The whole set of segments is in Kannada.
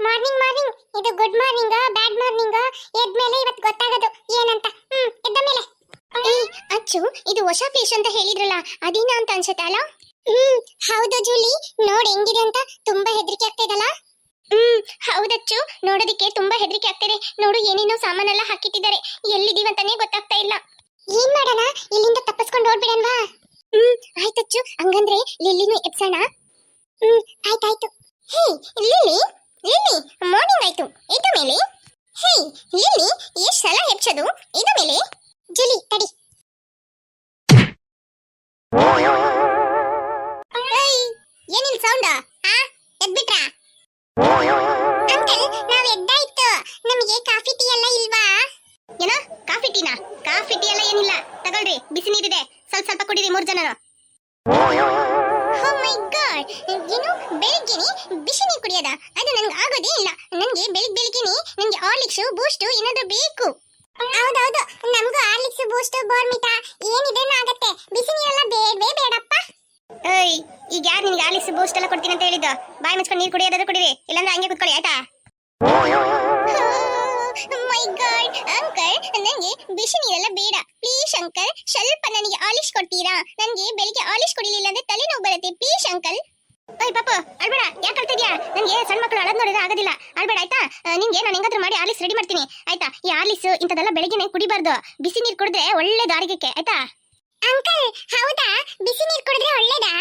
ಮಾರ್ನಿಂಗ್ ಮಾರ್ನಿಂಗ್ ಇದು ಗುಡ್ ಮಾರ್ನಿಂಗ್ ಬ್ಯಾಡ್ ಮಾರ್ನಿಂಗ್ ಎದ್ಮೇಲೆ ಇವತ್ತು ಗೊತ್ತಾಗೋದು ಏನಂತ. ಹ್ಮ್ ಎದ್ದ ಮೇಲೆ. ಅಚ್ಚು ಇದು ಹೊಸ ಫಿಶ್ ಅಂತ ಹೇಳಿದ್ರಲ್ಲ ಅದೇನಾ ಅಂತ ಅನ್ಸುತ್ತೆ ಅಲ್ಲ ಹ್ಮ್ ಹೌದು ಜೂಲಿ. ನೋಡ್ ಹೆಂಗಿದೆ ಅಂತ ತುಂಬಾ ಹೆದರಿಕೆ ಆಗ್ತಿದಲ್ಲ? ಹ್ಮ್ ಹೌದಚ್ಚು. ನೋಡೋದಕ್ಕೆ ತುಂಬಾ ಹೆದರಿಕೆ ಆಗ್ತಿದೆ. ನೋಡು ಏನೇನೋ ಸಾಮಾನೆಲ್ಲ ಹಾಕಿಟ್ಟಿದ್ದಾರೆ. ಎಲ್ಲಿದೀವಂತಾನೆ ಗೊತ್ತಾಗ್ತಾ ಇಲ್ಲ. ಏನ್ ಮಾಡೋಣ? ಇಲ್ಲಿಂದ ತಪ್ಪಿಸ್ಕೊಂಡು ಓಡ್ಬಿಡನ್ವಾ ಹ್ಮ್ ಆಯ್ತಚ್ಚು. ಹಂಗಂದ್ರೆ ಲಿಲ್ಲಿನೂ ಎಬ್ಸೋಣ? ಹ್ಮ್ ಆಯ್ತಾಯ್ತು. ಹೇ ಲಿಲ್ಲಿ? ಲಿಲ್ಲಿ ಮಾರ್ನಿಂಗ್ ಆಯ್ತು. ಇದ ಮೇಲೆ, ಹೇ, ಇಲ್ಲಿ ಎಷ್ಟು ಸಲ ಹೆಪ್ಸೋದು ಇದ ಮೇಲೆ, ಜುಲಿ, ತಡಿ. ಏನಿಲ್ಲ ಏನಿಲ್ ಸೌಂಡ್ ಆ ಎದ್ಬಿಟ್ರಾ? ಅಂಕಲ್, ನಾವ್ ಎದ್ದಾಯ್ತು. ನಮಗೆ ಕಾಫಿ ಟೀ ಎಲ್ಲ ಇಲ್ವಾ? ಏನ, ಕಾಫಿ ಟೀನಾ? ಕಾಫಿ ಟೀ ಎಲ್ಲ ಏನಿಲ್ಲ. ತಗೊಳ್ರಿ, ಬಿಸಿ ನೀರಿದೆ. ಸ್ವಲ್ಪ ಸ್ವಲ್ಪ ಕುಡೀರಿ ಮೂರ್ ಜನರು. ಮೈ ಗಾಡ್ ಏನು ಬೆಳಿಗ್ಗೆನೆ ಬಿಸಿ ನೀರು ಕುಡಿಯೋದ? ಅದು ನನಗೆ ಆಗೋದೇ ಇಲ್ಲ. ನನಗೆ ಬೆಳಿಗ್ಗೆ ಬೆಳಿಗ್ಗೆನೆ ನನಗೆ ಹಾರ್ಲಿಕ್ಸ್ ಬೂಸ್ಟ್ ಏನಾದರೂ ಬೇಕು. ಹೌದೌದು. ನಮಗೂ ಆರ್ಲಿಕ್ಸು ಬೂಸ್ಟ್ ಬೋರ್ಮಿಟಾ ಏನಿದೆನೋ ಆಗತ್ತೆ. ಬಿಸಿ ನೀರೆಲ್ಲ ಬೇಡವೇ ಬೇಡಪ್ಪ. ಏಯ್ ಈಗ ಯಾರು ನಿನಗೆ ಹಾರ್ಲಿಕ್ಸ್ ಬೂಸ್ಟ್ ಎಲ್ಲ ಕೊಡ್ತೀನಿ ಅಂತ ಹೇಳಿದ್ದು? ಬಾಯಿ ಮುಚ್ಕೊಂಡು ನೀರು ಕುಡಿಯೋದಾದ್ರೂ ಕುಡಿರಿ. ಇಲ್ಲಾಂದ್ರೆ ಹಂಗೆ ಕುತ್ಕೊಳ್ಳಿ ಆಯ್ತಾ? ಮೈ ಗಾಡ್ ಅಂಕಲ್ ನನಗೆ ಬಿಸಿ ನೀರೆಲ್ಲ ಬೇಡ. ಪ್ಲೀಸ್ ಅಂಕಲ್ ಸ್ವಲ್ಪ ನನಗೆ ಆಲಿಶ್ ಕೊಡ್ತೀರಾ? ನನಗೆ ಬೆಳಿಗ್ಗೆ ಆಲಿಶ್ ಕುಡಿಲಿಲ್ಲ ಅಂದ್ರೆ ತಲೆನೋವು ಬರುತ್ತೆ. ಪ್ಲೀಸ್ ಅಂಕಲ್ ಅಯ್ಯ ಪಾಪ ಅಳ್ಬೇಡ. ಯಾಕೆ ಅಳ್ತಿದ್ಯಾ ನನಗೆ ಸಣ್ಣ ಮಕ್ಕಳು ಅಳದ್ ನೋಡಿದ್ರೆ ಆಗೋದಿಲ್ಲ. ಅಳ್ಬೇಡ ಆಯ್ತಾ? ನಿಮಗೆ ನಿನ್ಗೆ ನಾನು ಹೆಂಗಾದ್ರೂ ಮಾಡಿ ಆಲಿಸ್ ರೆಡಿ ಮಾಡ್ತೀನಿ. ಆಯ್ತಾ? ಈ ಆಲಿಸ್ ಇಂಥದೆಲ್ಲ ಬೆಳಿಗ್ಗೆನೆ ಕುಡಿಬಾರ್ದು. ಬಿಸಿ ನೀರು ಕುಡಿದ್ರೆ ಒಳ್ಳೇದು ಆರೋಗ್ಯಕ್ಕೆ ಆಯ್ತಾ? ಅಂಕಲ್ ಹೌದಾ? ಬಿಸಿ ನೀರು ಕುಡಿದ್ರೆ ಒಳ್ಳೇದಾ?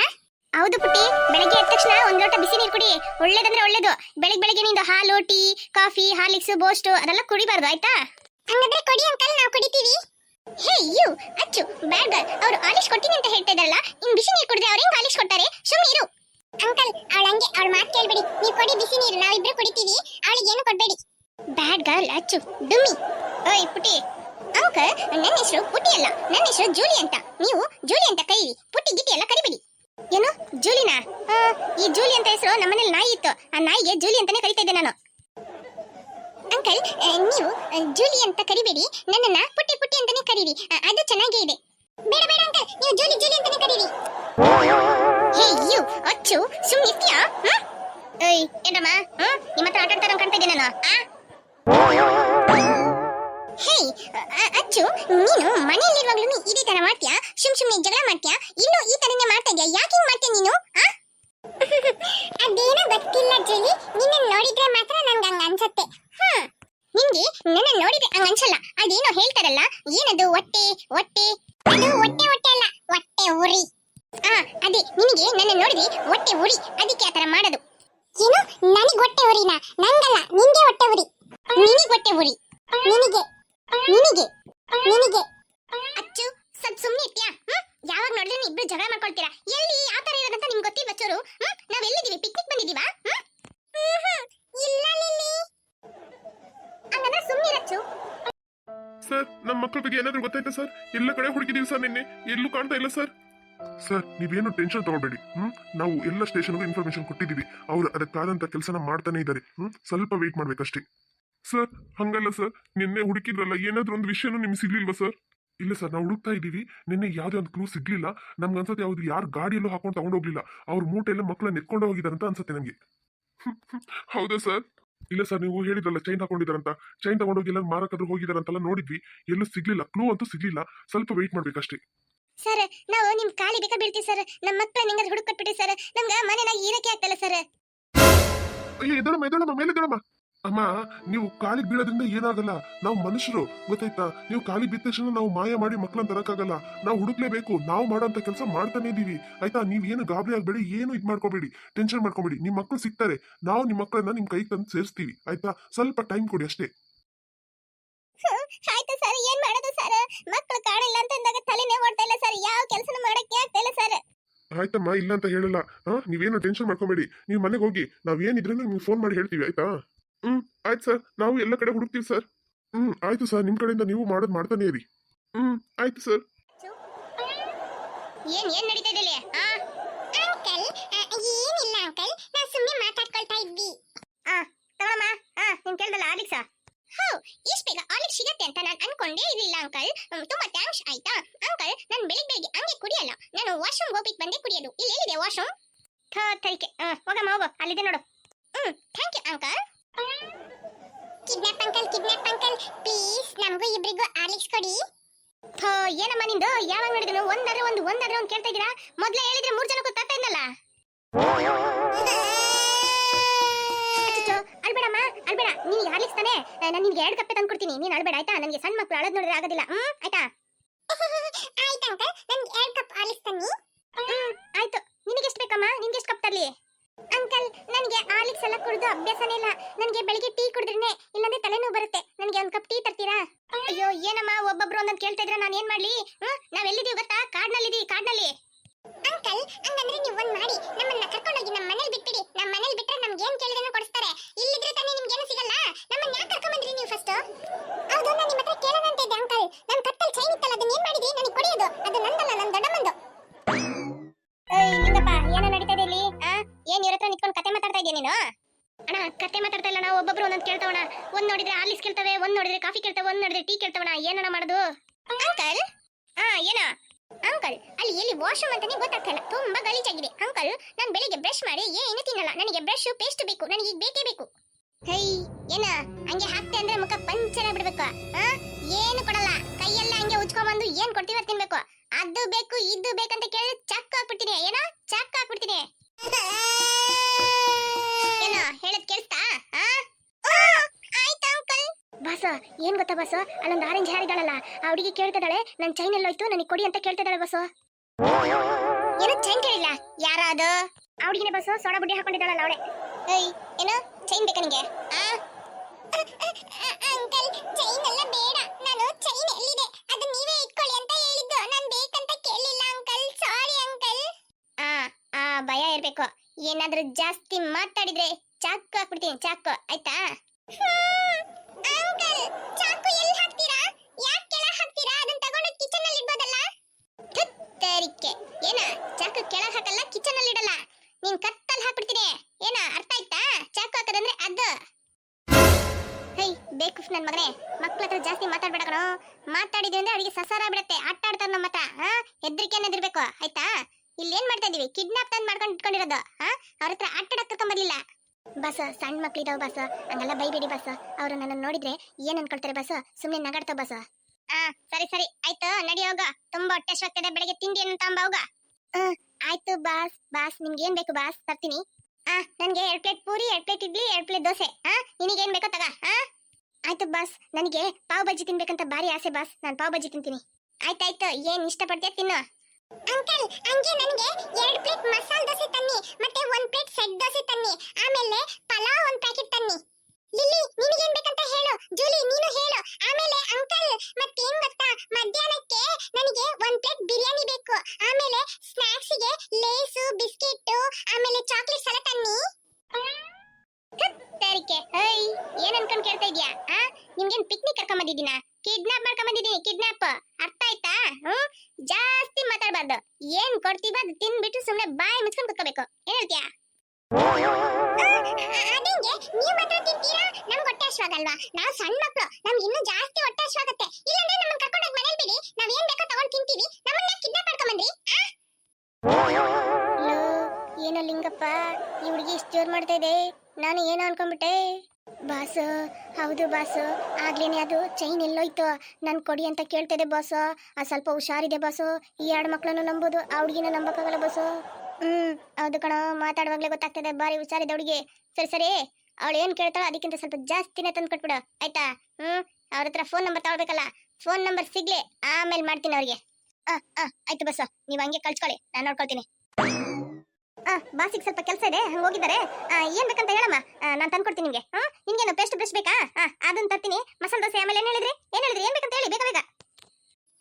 ಹೌದು ಪುಟ್ಟಿ. ಬೆಳಗ್ಗೆ ಎದ್ದ ತಕ್ಷಣ ಲೋಟ ಬಿಸಿ ನೀರು ಕುಡಿ. ಒಳ್ಳೇದಂದ್ರೆ ಒಳ್ಳೇದು. ಬೆಳಿಗ್ಗೆ ಬೆಳಿಗ್ಗೆ ನಿಂದು ಹಾಲು ಟೀ ಕಾಫಿ ಹಾರ್ಲಿಕ್ಸ್ ಬೋಸ್ಟ್ ಅದೆಲ್ಲ ಕುಡಿಬಾರ್ದು ಆಯ್ತಾ? ಹಂಗಾದ್ರೆ ಕೊಡಿ ಅಂಕಲ್ ನಾವು ಕುಡಿತೀವಿ. ಹೇ ಯು ಅಚ್ಚು ಬ್ಯಾಡ್ ಗರ್ಲ್. ಅವ್ರು ಆಲಿಶ್ ಕೊಡ್ತೀನಿ ಅಂತ ಹೇಳ್ತಾ ಇದ್ದಾರಲ್ಲ ಇನ್ ಬಿಸಿ ನೀರು ಕುಡಿದ್ರೆ ಅವ್ರು ಹೆಂಗ್ ಆಲಿಶ್ ಕೊಡ್ತಾರೆ? ಸುಮ್ಮನೆ ಇರು. ಅಂಕಲ್ ಅವಳ ಹಂಗೆ ಅವಳ ಮಾತು ಕೇಳ್ಬೇಡಿ. ನೀವು ಕೊಡಿ ಬಿಸಿ ನೀರು ನಾವಿಬ್ರು ಕುಡಿತೀವಿ. ಅವಳಿಗೆ ಏನು ಕೊಡ್ಬೇಡಿ. ಬ್ಯಾಡ್ ಗರ್ಲ್ ಅಚ್ಚು ಡುಮ್ಮಿ. ಓಯ್ ಪುಟಿ ಅಂಕಲ್ ನನ್ನ ಹೆಸರು ಪುಟಿ ಅಲ್ಲ. ನನ್ನ ಹೆಸರು ಜೂಲಿ ಅಂತ. ನೀವು ಜೂಲಿ ಅಂತ ಕರೀರಿ. ಪುಟ್ಟಿ ಗಿಟ್ಟಿ ಎಲ್ಲ ಕರಿಬೇಡಿ. ಏನು? ಜೂಲಿನಾ? ಈ ಜೂಲಿ ಅಂತ ಹೆಸರು ನಮ್ಮನೇಲಿ ನಾಯಿ ಇತ್ತು. ಆ ನಾಯಿಗೆ ಜೂಲಿ ಅಂತಾನೆ ಕರಿತಾ ಇದ್ದೆ ನಾನು. ಅಂಕಲ್ ನೀವು ಜೂಲಿ ಅಂತ ಕರಿಬೇಡಿ. ನನ್ನನ್ನ ಪುಟ್ಟಿ ಪುಟ್ಟಿ ಅಂತಾನೆ ಕರೀರಿ. ಅದು ಚೆನ್ನಾಗೇ ಇದೆ. ಬೇಡ ಬೇಡ, ಅಂಕಲ್. ನೀವು ಜೂಲಿ ಜೂಲಿ ಅಂತಾನೆ ಕರೀರಿ. ಹೇ ಯು ಅಚ್ಚು. ಸುಮ್ಮನೆ ಇರ್ತೀಯಾ? ಏಯ್ ಏನಮ್ಮ ನಿಮ್ಮ ಹತ್ರ ಆಟ ಆಡ್ತಾರ ಕಾಣ್ತಾ ಇದ್ದೆ ನಾನು. ಹೇ ಅಚ್ಚು, ನೀನು ಮನೆಯಲ್ಲಿರುವಾಗ್ಲೂ ಇದೇ ತರ ಮಾಡ್ತೀಯಾ? ಸುಮ್ ಸುಮ್ನೆ ಜಗಳ ಮಾಡ್ತೀಯಾ? ಇನ್ನು ಈ ತರನೇ ಮಾಡ್ತಾ ಇದ್ಯಾ ಯಾಕೆ ಹಿಂಗ್ ಮಾಡ್ತೀಯ ನೀನು ಆ? ಅದೇನೋ ಗೊತ್ತಿಲ್ಲ ಜಲಿ ನಿನ್ನ ನೋಡಿದ್ರೆ ಮಾತ್ರ ನಂಗೆ ಹಂಗ ಅನ್ಸತ್ತೆ ಹ್ಮ್ ನಿಂಗೆ ನನ್ನ ಅನ್ಸಲ್ಲ ಅದೇನೋ ಹೇಳ್ತಾರಲ್ಲ? ಏನದು ಹೊಟ್ಟೆ ಹೊಟ್ಟೆ? ಅದು ಹೊಟ್ಟೆ ಹೊಟ್ಟೆ ಅಲ್ಲ, ಹೊಟ್ಟೆ ಉರಿ. ಆ, ಅದೇ, ನಿನಗೆ ನನ್ನ ನೋಡಿದ್ರೆ ಹೊಟ್ಟೆ ಉರಿ. ಅದಕ್ಕೆ ಆತರ ಮಾಡೋದು. ಏನು? ನನಗೆ ಹೊಟ್ಟೆ ಉರಿನಾ? ನಂಗಲ್ಲ, ನಿಂಗೆ ಹೊಟ್ಟೆ ಉರಿ. ನಿನಗೆ ಹೊಟ್ಟೆ ಉರಿ. ನಿನಗೆ. ನಿನಗೆ. ನಿನಗೆ. ಅಚ್ಚು, ಸ್ವಲ್ಪ ಸುಮ್ಮನೆ ಇರ್ತೀಯಾ? ಯಾವಾಗ ನೋಡಿದ್ರೆ ಇಬ್ರು ಜಗಳ ಮಾಡ್ಕೊಳ್ತೀರಾ? ಎಲ್ಲಿ ಆ ತರ ಇರೋದಂತ ನಿಮ್ಗೆ ಗೊತ್ತಿಲ್ಲ ಬಚ್ಚೋರು ಹ್ಮ್? ನಾವ್ ಎಲ್ಲಿದೀವಿ ಪಿಕ್ನಿಕ್ ಬಂದಿದ್ದೀವಾ? ಹ್ಮ್. ಇಲ್ಲ ಸುಮ್ಮನೆ ಸರ್ ನಮ್ಮ ಮಕ್ಕಳ ಬಗ್ಗೆ ಏನಾದ್ರೂ ಗೊತ್ತಾಯ್ತಾ ಸರ್? ಎಲ್ಲ ಕಡೆ ಹುಡುಕಿದೀವಿ ಸರ್ ನಿನ್ನೆ. ಎಲ್ಲೂ ಕಾಣ್ತಾ ಇಲ್ಲ ಸರ್. ಸರ್ ನೀವೇನು ಟೆನ್ಷನ್ ತಗೋಬೇಡಿ ಹ್ಮ್? ನಾವು ಎಲ್ಲ ಸ್ಟೇಷನ್ಗೂ ಇನ್ಫಾರ್ಮೇಶನ್ ಕೊಟ್ಟಿದ್ದೀವಿ. ಅವ್ರು ಅದಕ್ಕಾದಂತ ಕೆಲಸನ ಮಾಡ್ತಾನೆ ಇದ್ದಾರೆ. ಹ್ಮ್? ಸ್ವಲ್ಪ ವೆಯ್ಟ್ ಮಾಡ್ಬೇಕಷ್ಟೇ. ಸರ್ ಹಂಗಲ್ಲ ಸರ್. ನಿನ್ನೆ ಹುಡುಕಿದ್ರಲ್ಲ ಏನಾದ್ರೂ ಒಂದು ವಿಷಯನೂ ನಿಮ್ಗೆ ಸಿಗ್ಲಿಲ್ವಾ ಸರ್? ಇಲ್ಲ ಸರ್ ನಾವು ಹುಡುಕ್ತಾ ಇದ್ದೀವಿ. ನಿನ್ನೆ ಯಾವುದೇ ಒಂದು ಕ್ಲೂ ಸಿಗ್ಲಿಲ್ಲ. ನಮ್ಗೆ ಅನ್ಸತ್ತೆ ಯಾವ್ದು ಯಾರು ಗಾಡಿಯಲ್ಲೂ ಹಾಕೊಂಡು ತಗೊಂಡೋಗ್ಲಿಲ್ಲ. ಅವ್ರ ಮೂಟೆಲ್ಲ ಮಕ್ಕಳನ್ನ ಎತ್ಕೊಂಡು ಹೋಗಿದಾರಂತ ಅಂತ ಅನ್ಸುತ್ತೆ ನನಗೆ ಹೌದಾ ಸರ್? ಇಲ್ಲ ಸರ್ ನೀವು ಹೇಳಿದ್ರಲ್ಲ ಚೈನ್ ಹಾಕೊಂಡಿದಾರಂತ ಚೈನ್ ತಗೊಂಡೋಗಿ ಎಲ್ಲ ಮಾರಕಾದ್ರು ಹೋಗಿದಾರಂತೆಲ್ಲ ನೋಡಿದ್ವಿ. ಎಲ್ಲೂ ಸಿಗ್ಲಿಲ್ಲ ಕ್ಲೂ ಅಂತೂ ಸಿಗ್ಲಿಲ್ಲ. ಸ್ವಲ್ಪ ವೆಯ್ಟ್ ಮಾಡ್ಬೇಕಷ್ಟೇ. ಸರ್ ನಾವು ನಿಮ್ ಕಾಲಿ ಬೇಕಾ ಬೀಳ್ತೀವಿ ಸರ್? ನಮ್ಮ ಮಕ್ಕಳ ನಿಂಗ ಹುಡುಕ್ ಬಿಡಿ ಸರ್. ನಮ್ಗ ಮನೆನಾಗ ಇರಕ್ಕೆ ಆಗ್ತಲ್ಲ ಸರ್. ಅಯ್ಯೋ ಎದಳಮ್ಮ ಎದಳಮ್ಮ ಮೇಲೆ ಎದಳಮ್ಮ ಅಮ್ಮ ನೀವು ಕಾಲಿಗೆ ಬೀಳೋದ್ರಿಂದ ಏನಾಗಲ್ಲ. ನಾವು ಮನುಷ್ಯರು ಗೊತ್ತಾಯ್ತಾ? ನೀವು ಕಾಲಿ ಬಿದ್ದ ತಕ್ಷಣ ನಾವು ಮಾಯ ಮಾಡಿ ಮಕ್ಕಳನ್ನ ತರಕ್ಕಾಗಲ್ಲ. ನಾವು ಹುಡುಕ್ಲೇಬೇಕು ನಾವು ಮಾಡೋಂತ ಕೆಲಸ ಮಾಡ್ತಾನೆ ಇದೀವಿ ಆಯ್ತಾ? ನೀವ್ ಏನು ಗಾಬರಿ ಆಗ್ಬೇಡಿ ಏನು ಇದು ಮಾಡ್ಕೋಬೇಡಿ ಟೆನ್ಷನ್ ಮಾಡ್ಕೋಬೇಡಿ. ನಿಮ್ಮ ಮಕ್ಕಳು ಸಿಗ್ತಾರೆ. ನಾವು ನಿಮ್ಮ ಮಕ್ಕಳನ್ನ ನಿಮ್ ಕೈಗೆ ತಂದು ಸೇರಿಸ್ತೀವಿ. ಆಯ್ತಾ? ಸ್ವಲ್ಪ ಟೈಮ್ ಕೊಡಿ ಅಷ್ಟೇ. ಆಯ್ತು ಸರ್? ಏನ್ ಮಾಡೋದು ಸರ್? ಮಕ್ಕಳು ಕಾಣಿಲ್ಲ ಅಂತ ಅಂದಾಗ ತಲೆನೇ ಓಡ್ತಾ ಇಲ್ಲ ಸರ್. ಯಾವ ಕೆಲಸನ ಮಾಡಕ್ಕೆ ಆಗ್ತಾ ಇಲ್ಲ ಸರ್. ಆಯ್ತಮ್ಮ ಇಲ್ಲ ಅಂತ ಹೇಳಲ್ಲ. ಹಾ? ನೀವೇನು ಟೆನ್ಷನ್ ಮಾಡ್ಕೋಬೇಡಿ. ನೀವು ಮನೆಗೆ ಹೋಗಿ ನಾವ್ ಏನಿದ್ರು ನಿಮ್ಗೆ ಫೋನ್ ಮಾಡಿ ಹೇಳ್ತೀವಿ ಆಯ್ತಾ? ಹ್ಮ್. ಆಯ್ತು ಸರ್ ನಾವು ಎಲ್ಲ ಕಡೆ ಹುಡುಕ್ತೀವಿ ಸರ್. ಹ್ಮ್ ಆಯ್ತು ಸರ್ ನಿಮ್ಮ ಕಡೆಯಿಂದ ನೀವು ಮಾಡೋದು ಮಾಡ್ತಾನೆ ಇರಿ. ಹ್ಮ್. ಆಯ್ತು ಸರ್. ಏನ್ ಏನ್ ನಡೀತಾ ಇದೆ ಇಲ್ಲಿ? ಆ? ಅಂಕಲ್ ಏನಿಲ್ಲ ಅಂಕಲ್ ನಾ ಸುಮ್ಮನೆ ಮಾತಾಡ್ಕೊಳ್ತಾ ಇದ್ವಿ. ಆ ತಗೊಳಮ್ಮ ಆ ನೀನ್ ಕೇಳ್ದಲ್ಲ ಆಲಿಕ್ಸ ಹೋ ಇಷ್ಟು ಬೇಗ ಆಲಿಕ್ ಸಿಗತ್ತೆ ಅಂತ ನಾನು ಅನ್ಕೊಂಡೇ ಇರಲಿಲ್ಲ ಅಂಕಲ್. ತುಂಬಾ ಥ್ಯಾಂಕ್ಸ್ ಆಯ್ತಾ? ಅಂಕಲ್ ನಾನು ಬೆಳಿಗ್ಗೆ ಬೆಳಿಗ್ಗೆ ಹಂಗೆ ಕುಡಿಯಲ್ಲ. ನಾನು ವಾಶ್ರೂಮ್ ಹೋಗ್ಬಿಟ್ಟು ಬಂದೆ ಕುಡಿಯೋದು. ಇಲ್ಲಿ ಎಲ್ಲಿದೆ ವಾಶ್ರೂಮ್ ಥರಿಕೆ ಹೋಗಮ್ಮ ಹೋಗು ಅಲ್ಲಿದೆ ನೋಡು. ಹ್ಮ್ thank you uncle kidnap uncle kidnap uncle please ನಮಗೂ ಇಬ್ರಿಗೂ ಆರ್ಲಿಕ್ಸ್ ಕೊಡಿ. ಥೋ ಏನಮ್ಮ ನಿಂದು? ಯಾವಾಗ ನೋಡಿದ್ರು ಒಂದಾದ್ರೆ ಒಂದು ಒಂದಾದ್ರೆ ಒಂದು ಕೇಳ್ತಾ ಇದ್ದೀರಾ? ಮೊದ್ಲೇ ಹೇಳಿದ್ರೆ ಮೂರು ಜನಕ್ಕೂ ತರ್ತಾ ಇದ್ನಲ್ಲ? ಅಚ್ಚಚ್ಚೋ, ಅಳ್ಬೇಡಮ್ಮ ಅಳ್ಬೇಡ. ನೀನ್ ಆರ್ಲಿಕ್ಸ್ ತಾನೆ? ನಾನು ನಿನ್ಗೆ ಎರಡು ಕಪ್ಪೆ ತಂದ್ಕೊಡ್ತೀನಿ. ನೀನ್ ಅಳ್ಬೇಡ ಆಯ್ತಾ? ನನಗೆ ಸಣ್ಣ ಮಕ್ಕಳು ಅಳದ್ ನೋಡಿದ್ರೆ ಆಗೋದಿಲ್ಲ. ಹ್ಞೂ ಆಯ್ತಾ? ಆಯ್ತು ಅಂಕಲ್ ನನಗೆ ಎರಡು ಕಪ್ ತನ್ನಿ ಆಯ್ತು. ನಿನಗೆ ಎಷ್ಟು ಬೇಕಮ್ಮ? ನಿನ್ಗೆ ಎಷ್ಟು ಕಪ್ ತರ್ಲಿ? ಅಂಕಲ್ ನನಗೆ ಆಲಿಕ್ಸ್ ಎಲ್ಲ ಕುಡಿದು ಅಭ್ಯಾಸನೇ ಇಲ್ಲ. ನನಗೆ ಬೆಳಿಗ್ಗೆ ಟೀ ಕುಡಿದ್ರೇನೆ ಇಲ್ಲಾಂದ್ರೆ ತಲೆನೋವು ಬರುತ್ತೆ. ನನಗೆ ಒಂದು ಕಪ್ ಟೀ ತರ್ತೀರಾ? ಅಯ್ಯೋ, ಏನಮ್ಮ ಒಬ್ಬೊಬ್ರು ಒಂದೊಂದು ಕೇಳ್ತಾ ಇದ್ರೆ ನಾನು ಏನ್ ಮಾಡ್ಲಿ? ಹ್ಮ್? ನಾವ್ ಎಲ್ಲಿದೀವಿ ಗೊತ್ತಾ? ಕಾಡ್ನಲ್ಲಿದೀವಿ ಕಾಡ್ನಲ್ಲಿ. ಅಂಕಲ್ ಹಂಗಂದ್ರೆ ನೀವು ಒಂದ್ ಮಾಡಿ. ನಮ್ಮನ್ನ ಕರ್ಕೊಂಡೋಗಿ ನಮ್ಮ ಮನೇಲಿ ಬಿಟ್ಬಿಡಿ. ನಮ್ಮ ಮನೇಲಿ ಬಿಟ್ರೆ ನಮ್ಗೆ ಏನ್ ಕೇಳಿದ್ರೆ ಕೊಡಿಸ್ತಾರೆ. ಇಲ್ಲಿದ್ರೆ ತಾನೇ ನಿಮ್ಗೆ ಏನು ಸಿಗಲ್ಲ? ನಮ್ಮನ್ನ ಯಾಕೆ ಕರ್ಕೊಂಡ್ ಬಂದ್ರಿ ನೀವು ಫಸ್ಟ್ ವಾಶ್ರೂಮ್ ಅಂತಾನೆ ಗೊತ್ತಾಗ್ತಲ್ಲ. ತುಂಬಾ ಗಲೀಜಾಗಿದೆ. ಅಂಕಲ್, ನಾನು ಬೆಳಿಗ್ಗೆ ಬ್ರಷ್ ಮಾಡಿ ಏನು ತಿನ್ನಲ್ಲ. ನನಗೆ ಬ್ರಷ್ ಪೇಸ್ಟ್ ಬೇಕು. ನನಗೆ ಈಗ ಬೇಕೇ ಬೇಕು. ಹೈ, ಏನ? ಹಂಗೆ ಹಾಕ್ತೆ ಅಂದ್ರೆ ಮುಖ ಪಂಚರ ಬಿಡ್ಬೇಕು ಏನು ಕೊಡಲ್ಲ. ಕೈಯೆಲ್ಲ ಹಂಗೆ ಉಚ್ಕೊಂಡ್ಬಂದು ಏನ್ ಕೊಡ್ತೀವಿ ತಿನ್ಬೇಕು. ಅದು ಬೇಕು, ಇದು ಬೇಕಂತ ಕೇಳಿ ಚಕ್ ಹಾಕ್ಬಿಡ್ತೀನಿ. ಏನೋ? ಚಕ್ ಹಾಕ್ಬಿಡ್ತೀನಿ. ಏನೋ, ಹೇಳದ್ ಅಂಕಲ್. ಬಾಸ, ಏನ್ ಗೊತ್ತಾ ಬಾಸ? ಅಲ್ಲೊಂದು ಆರೆಂಜ್ ಇದ್ದಾಳಲ್ಲ ಆ ಹುಡುಗಿ ಕೇಳ್ತಿದ್ದಾಳೆ. ನನ್ ಚೈನಲ್ಲಿ ಹೋಯ್ತು ನನಗೆ ಕೊಡಿ ಅಂತ ಕೇಳ್ತಿದ್ದಾಳೆ ಬಾಸ. ಏನು ಚೈನ್ ಕೇಳಿಲ್ಲ. ಯಾರ ಅದು ಆ ಹುಡುಗಿನೇ ಬಸ್ಸು ಸೋಡಾ ಬುಡ್ಡಿ ಹಾಕೊಂಡಿದ್ದಾಳಲ್ಲ ಅವಳೆ. ಏಯ್ ಏನು? ಚೈನ್ ಬೇಕಾ ನಿಂಗೆ? ಅಂಕಲ್ ಚೈನ್ ಎಲ್ಲ ಬೇಡ. ನಾನು ಚೈನ್ ಎಲ್ಲಿದೆ? ಅದು ನೀವೇ ಇಟ್ಕೊಳ್ಳಿ ಅಂತ ಹೇಳಿದ್ದು. ನಾನು ಬೇಕಂತ ಕೇಳಿಲ್ಲ ಅಂಕಲ್. Sorry uncle. ಆ ಆ ಭಯ ಇರ್ಬೇಕು. ಏನಾದ್ರೂ ಜಾಸ್ತಿ ಮಾತಾಡಿದ್ರೆ ಚಾಕು ಹಾಕ್ಬಿಡ್ತೀನಿ ಚಾಕು. ಆಯ್ತಾ? ಅಂಕಲ್ ಚಾಕು ಎಲ್ಲಿ ಹಾಕ್ತೀರಾ ಯಾಕೆ ಕೆಳ ಹಾಕ್ತೀರಾ ಅದನ್ನ ತಗೊಂಡು ಕಿಚನ್ ಅಲ್ಲಿ ಇಡ್ಬೋದಲ್ಲ ತರಿಕೆ ಏನ? ಚಾಕು ಕೆಳಗ್ ಹಾಕಲ್ಲ ಕಿಚನ್ ಅಲ್ಲಿ ಇಡಲ್ಲ. ನೀನ್ ಕತ್ತಲ್ಲಿ ಹಾಕ್ಬಿಡ್ತೀನಿ. ಏನ, ಅರ್ಥ ಆಯ್ತಾ? ಚಾಕು ಹಾಕದಂದ್ರೆ ಅದು. ಹೇ ಬೇಕು ನನ್ ಮಗನೇ. ಮಕ್ಳ ಹತ್ರ ಜಾಸ್ತಿ ಮಾತಾಡ್ಬೇಡ ಕಣೋ. ಮಾತಾಡಿದ್ವಿ ಅಂದ್ರೆ ಅವರಿಗೆ ಸಸಾರ ಬಿಡತ್ತೆ ಆಟ ಆಡ್ತಾರ ನಮ್ಮ ಹತ್ರ, ಹಾ? ಹೆದ್ರಿಕೆ ಅನ್ನೋದಿರ್ಬೇಕು ಆಯ್ತಾ? ಇಲ್ಲಿ ಏನ್ ಮಾಡ್ತಾ ಇದೀವಿ? ಕಿಡ್ನಾಪ್ ತಂದ್ ಮಾಡ್ಕೊಂಡು ಇಟ್ಕೊಂಡಿರೋದು, ಹಾ? ಅವ್ರ ಹತ್ರ ಆಟ ಆಡಕ್ ಕರ್ಕೊಂಬರ್ಲಿಲ್ಲ ಬಸ್, ಸಣ್ಣ ಮಕ್ಳಿದಾವ ಬಸ್. ಹಂಗೆಲ್ಲ ಬೈಬೇಡಿ ಬಸ್. ಅವ್ರು ನನ್ನ ನೋಡಿದ್ರೆ ಏನ್ ಅನ್ಕೊಳ್ತಾರೆ ಬಸ್? ಸುಮ್ಮನೆ ನಗಾಡ್ತಾವ ಬಸ್. ಆ, ಸರಿ ಸರಿ. ಆಯ್ತು, ನಡಿ ಹೋಗ. ತುಂಬಾ ಹೊಟ್ಟೆ ಹಸ್ವಾಗ್ತಿದೆ ಬೆಳಗ್ಗೆ ತಿಂಡಿ ಏನು ತಾಂಬ ಹೋಗ. ಆಯ್ತು, ಬಾಸ್ ಬಾಸ್, ನಿಮ್ಗೆ ಏನ್ ಬೇಕು ಬಾಸ್? ತರ್ತೀನಿ. ಆ, ನನ್ಗೆ ಎರಡ್ ಪ್ಲೇಟ್ ಪೂರಿ, ಎರಡ್ ಪ್ಲೇಟ್ ಇಡ್ಲಿ, ಎರಡ್ ಪ್ಲೇಟ್ ದೋಸೆ. ಆ, ನಿನಗೆ ಏನ್ ಬೇಕೋ ತಗ. ಆ? ಆಯ್ತು, ಬಾಸ್. ನನಗೆ ಪಾವ್ ಬಜ್ಜಿ ತಿನ್ಬೇಕಂತ ಬಾರಿ ಆಸೆ, ಬಾಸ್. ನಾನು ಪಾವ್ ಬಜ್ಜಿ ತಿಂತೀನಿ. ಆಯ್ತಾಯ್ತು ಏನ್ ಇಷ್ಟಪಡ್ತೀಯ ತಿನ್ನು. ಅಂಕಲ್ ಹಂಗೆ ನನಗೆ ಎರಡು ಪ್ಲೇಟ್ ಮಸಾಲಾ ದೋಸೆ ತನ್ನಿ. ಮತ್ತೆ ಒಂದ್ ಪ್ಲೇಟ್ ಸೆಟ್ ದೋಸೆ ತನ್ನಿ. ಆಮೇಲೆ ಪಲಾವ್ ಒಂದು ಪ್ಯಾಕೆಟ್ ತನ್ನಿ. ಲಿಲ್ಲಿ, ನಿನಗೇನ್ ಬೇಕಂತ ಹೇಳು. ಜೂಲಿ, ನೀನು ಹೇಳು. ಆಮೇಲೆ ಅಂಕಲ್ ಮತ್ತೇನ್ ಗೊತ್ತಾ? ಮಧ್ಯಾಹ್ನಕ್ಕೆ ನನಗೆ ಒಂದ್ ಪ್ಲೇಟ್ ಬಿರಿಯಾನಿ ಬೇಕು. ಆಮೇಲೆ ಸ್ನಾಕ್ಸ್ಗೆ ಲೇಸು ಬಿಸ್ಕೆಟ್ ಆಮೇಲೆ ಚಾಕ್ಲೇಟ್ ಸಲ ತನ್ನಿ ತರಿಕೆ ಹೇಯ್ ಏನ್ ಅನ್ಕೊಂಡ್ ಕೇಳ್ತಾ ಇದ್ಯಾ? ಆ, ನಿಮ್ಗೇನ್ ಪಿಕ್ನಿಕ್ ಕರ್ಕೊಂಡ್ ಬಂದಿದ್ದೀನಾ ಕಿಡ್ನಾಪ್ ಮಾಡ್ಕೊಂಡ್ ಬಂದಿದ್ದೀನಿ ಕಿಡ್ನಾಪ್ ಅರ್ಥ ಆಯ್ತಾ? ಹ್ಮ್? ಜಾಸ್ತಿ ಮಾತಾಡ್ಬಾರ್ದು. ಏನ್ ಕೊಡ್ತೀವ ಅದು ತಿನ್ಬಿಟ್ಟು ಸುಮ್ನೆ ಬಾಯ್ ಮುಚ್ಕೊಂಡ್ ಕುತ್ಕೋಬೇಕು. ಏನ್ ಹೇಳ್ತೀಯಾ? ಅದಂಗೆ ನೀವು ಮಾತ್ರ ತಿಂತೀರಾ? ನಮ್ಗೆ ಹೊಟ್ಟೆ ಹಶ್ವಾಗಲ್ವಾ ನಾವು ಸಣ್ಣ ಮಕ್ಕಳು ನಮ್ಗೆ ಇನ್ನೂ ಜಾಸ್ತಿ ಹೊಟ್ಟೆ ಹಶ್ವಾಗತ್ತೆ ಇಲ್ಲಾಂದ್ರೆ ನಮ್ಮನ್ನ ಕರ್ಕೊಂಡೋಗಿ ಮನೇಲಿ ಬಿಡಿ. ನಾವ್ ಏನ್ ಬೇಕೋ ತಗೊಂಡ್ ತಿಂತೀವಿ. ನಮ್ಮನ್ನ ಕಿಡ್ನಾಪ್ ಮಾಡ್ಕೊಂಬಂದ್ರಿ ಏನೋ ಲಿಂಗಪ್ಪ, ಈ ಹುಡುಗಿ ಇಷ್ಟು ಜೋರ್ ಮಾಡ್ತಾ ಇದೆ. ನಾನು ಏನೋ ಅನ್ಕೊಂಡ್ಬಿಟ್ಟೆ ಬಾಸ್, ಹೌದು ಬಾಸ್. ಆಗ್ಲೇನೆ ಅದು ಚೈನ್ ಎಲ್ಲೋಯ್ತು. ನನ್ ಕೊಡಿ ಅಂತ ಕೇಳ್ತಿದೆ ಬಾಸ್. ಆ ಸ್ವಲ್ಪ ಹುಷಾರಿದೆ ಬಾಸು. ಈ ಎರಡು ಮಕ್ಕಳನ್ನು ನಂಬೋದು, ಆ ಹುಡುಗಿನ ನಂಬಕ್ಕಾಗಲ್ಲ ಬಾಸು. ಹ್ಮ್ ಹೌದು ಕಣೋ ಮಾತಾಡುವಾಗ್ಲೇ ಗೊತ್ತಾಗ್ತದೆ. ಬಾರಿ ಹುಷಾರಿದೆ ಹುಡುಗಿ. ಸರಿ ಸರಿ. ಅವಳು ಏನ್ ಕೇಳ್ತಾಳ ಅದಕ್ಕಿಂತ ಸ್ವಲ್ಪ ಜಾಸ್ತಿನೇ ತಂದು ಕೊಟ್ಬಿಡು. ಆಯ್ತಾ? ಹ್ಮ್ ಅವ್ರ ಹತ್ರ ಫೋನ್ ನಂಬರ್ ತಗೊಳ್ಬೇಕಲ್ಲ. ಫೋನ್ ನಂಬರ್ ಸಿಗ್ಲಿ ಆಮೇಲೆ ಮಾಡ್ತೀನಿ ಅವ್ರಿಗೆ. ಆ ಆ ಆಯ್ತು ಬಸ್ ನೀವು ಹಂಗೆ ಕಳ್ಸ್ಕೊಳ್ಳಿ ನಾನು ನೋಡ್ಕೊಳ್ತೀನಿ. ಆ ಬಾಸಿಗೆ ಸ್ವಲ್ಪ ಕೆಲಸ ಇದೆ ಹಂಗೆ ಹೋಗಿದ್ದಾರೆ. ಏನ್ ಬೇಕಂತ ಹೇಳಮ್ಮ? ನಾನು ತಂದ್ಕೊಡ್ತೀನಿ ನಿಮ್ಗೆ ಹ್ಮ್ ನಿಮ್ಗೇನು ಪೇಸ್ಟ್ ಬ್ರಷ್ ಬೇಕಾ? ಆ, ಅದನ್ನ ತರ್ತೀನಿ. ಮಸಾಲೆ ದೋಸೆ ಆಮೇಲೆ ಏನ್ ಹೇಳಿದ್ರಿ? ಏನ್ ಹೇಳಿದ್ರಿ? ಏನ್ ಬೇಕಂತ ಹೇಳಿ ಬೇಗ ಬೇಗ.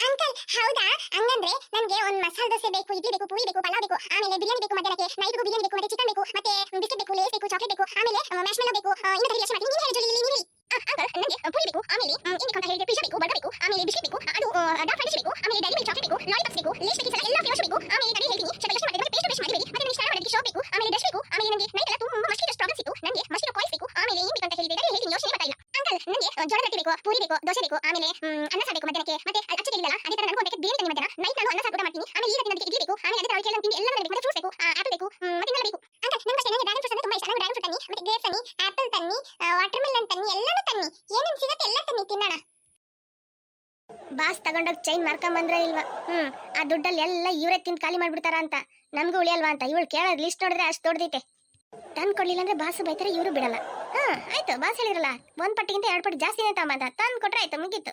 ಅಂಕಲ್ ಹೌದಾ? ಹಂಗಂದ್ರೆ ನನಗೆ ಒಂದು ಮಸಾಲೆ ದೋಸೆ ಬೇಕು ಇಡ್ಲಿ ಬೇಕು ಪೂರಿ ಬೇಕು ಪಲಾವ್ ಬೇಕು ಆಮೇಲೆ ಬಿರಿಯಾನಿ ಬೇಕು ಮಧ್ಯಾಹ್ನಕ್ಕೆ ನೈಟ್ಗೂ ಬಿರಿಯಾನಿ ಬೇಕು ಮತ್ತೆ ಚಿಕನ್ ಬೇಕು ಮತ್ತೆ ಬಿಸ್ಕೆಟ್ ಬೇಕು ಲೇಸ್ ಬೇಕು ಚಾಕ್ಲೇಟ್ ಬೇಕು ಆಮೇಲೆ ಮ್ಯಾಶ್ ಮೆಲೋ ಬೇಕು ಆ, ಇನ್ನು ತರಕಾರಿ ಮಾಡ್ತೀನಿ. ನೀನು ಹೇಳಿ ಜೊಲಿ ನೀವು ಹೇಳಿ ಅಂಕಲ್ ನನಗೆ ಪೂರಿ ಬೇಕು ಆಮೇಲೆ ಮ್, ಏನ್ ಬೇಕು ಅಂತ ಹೇಳಿದ್ರೆ ಪಿಜ್ಜಾ ಬೇಕು ಬರ್ಗರ್ ಬೇಕು ಆಮೇಲೆ ಬಿಸ್ಕೆಟ್ ಬೇಕು ಅದು ಡಾರ್ಕ್ ಫ್ರೈಸ್ ಬೇಕು ಆಮೇಲೆ ಡೈರಿ ಮಿಲ್ಕ್ ಚಾಕ್ಲೇಟ್ ಬೇಕು ಲಾಲಿಪಾಪ್ಸ್ ಬೇಕು ಲೇಸ್ ಬೇಕು ಎಲ್ಲ ಫ್ಲೇವರ್ಸ್ ಬೇಕು ಆಮೇಲೆ ಕಡೆ ಹೇಳ್ತೀನಿ ಸ್ವಲ್ಪ ಯೋಚನೆ ಮಾಡಿ ಪೇಸ್ಟ್ ಬ್ರಷ್ ಮಾಡಬೇಡಿ ಮತ್ತೆ ನನಗೆ ಸ್ನಾನ ಮಾಡೋದಕ್ಕೆ ಶಾಪ್ ಬೇಕು ಆಮೇಲೆ ಡಸ್ಟ್ ಬೇಕು ಆಮೇಲೆ ನನಗೆ ನೈಟ್ ಎಲ್ಲ ತುಂಬಾ ಮಸ್ಕಿಟೋ ಪ್ರಾಬ್ಲಮ್ಸ್ ಇತ್ತು ನನಗೆ ಮಸ್ಕಿಟೋ ಕಾಯಿಲ್ಸ್ ಬೇಕು ಆಮೇಲೆ ಏನ್ ಬೇಕಂತ ಹೇಳಿದ್ರೆ ಅದನ್ನ ಹೇಳ್ತೀನಿ ಯೋಚನೆ ಮಾಡ್ತಾ ಇಲ್ಲ ಅಂಕಲ್ ನನಗೆ ಜೋಳದ ರೊಟ್ಟಿ ಬೇಕು ಪೂರಿ ಬೇಕು ದೋಸೆ ಬೇಕು ಆಮೇಲೆ ಮ್, ಅನ್ನ ಸಾರು ಬೇಕು ಮಧ್ಯಾಹ್ನಕ್ಕೆ ಮತ್ತೆ ಅಚ್ಚಿ ಕೇಳಿದಲ್ಲ ಅದೇ ತರ ನನಗೂ ಬೇಕು ಬೇರೆ ಮಧ್ಯಾಹ್ನ ನೈಟ್ ನಾನು ಅನ್ನ ಸಾರು ಕೂಡ ಮಾಡ್ತೀನಿ ಆಮೇಲೆ ಈಗ ನನಗೆ ಇಡ್ಲಿ ಬೇಕು ಬೇಕು ಅಲ್ಲಿ ತಿಂಡಿ ಎಲ್ಲ ಬೇಕು ಫ್ರೂಟ್ಸ್ ಬೇಕು. ಆಪಲ್ ಬೇಕು ಮತ್ತೆ ಇನ್ನೆಲ್ಲ ಬೇಕು. ಅಂತ ನಂಗೆ ಅಷ್ಟೇ ಡ್ರಾಗನ್ ಫ್ರೂಟ್ಸ್ ಅಂದ್ರೆ ತುಂಬಾ ಇಷ್ಟ. ನಾನು ಡ್ರ್ಯಾಗನ್ ಫ್ರೂಟ್ ತನ್ನಿ, ಮತ್ತೆ ಗ್ರೇಪ್ಸ್ ತನ್ನಿ ಆಪಲ್ ತನ್ನಿ ವಾಟರ್ ಮೆಲನ್ ತನ್ನಿ, ಎಲ್ಲಾನು ತನ್ನಿ. ಏನೇನು ಸಿಗುತ್ತೆ ಎಲ್ಲ ತನ್ನಿ ತಿನ್ನೋಣ. ಬಾಸ್ ತಗೊಂಡೋಗಿ ಚೈನ್ ಮಾರ್ಕೊಂಬಂದ್ರ ಇಲ್ವಾ? ಹ್ಮ್, ಆ ದುಡ್ಡಲ್ಲಿ ಎಲ್ಲ ಇವರೇ ತಿಂದು ಖಾಲಿ ಮಾಡ್ಬಿಡ್ತಾರ ಅಂತ. ನಮ್ಗೂ ಉಳಿಯಲ್ವಾ ಅಂತ. ಇವಳು ಕೇಳೋದು ಲಿಸ್ಟ್ ನೋಡಿದ್ರೆ ಅಷ್ಟು ದೊಡ್ಡದೈತೆ. ತಂದ್ ಕೊಡ್ಲಿಲ್ಲ ಅಂದ್ರೆ ಬಾಸ್ ಬೈತಾರೆ ಇವರು ಬಿಡಲ್ಲ. ಹಾ, ಆಯ್ತು, ಬಾಸ್ ಹೇಳಿರಲ್ಲ ಒಂದ್ ಪಟ್ಟಿಗಿಂತ ಎರಡು ಪಟ್ಟಿ ಜಾಸ್ತಿನೇ ಅಂತ ತಂದು ಕೊಟ್ರೆ ಆಯ್ತು, ಮುಗೀತು.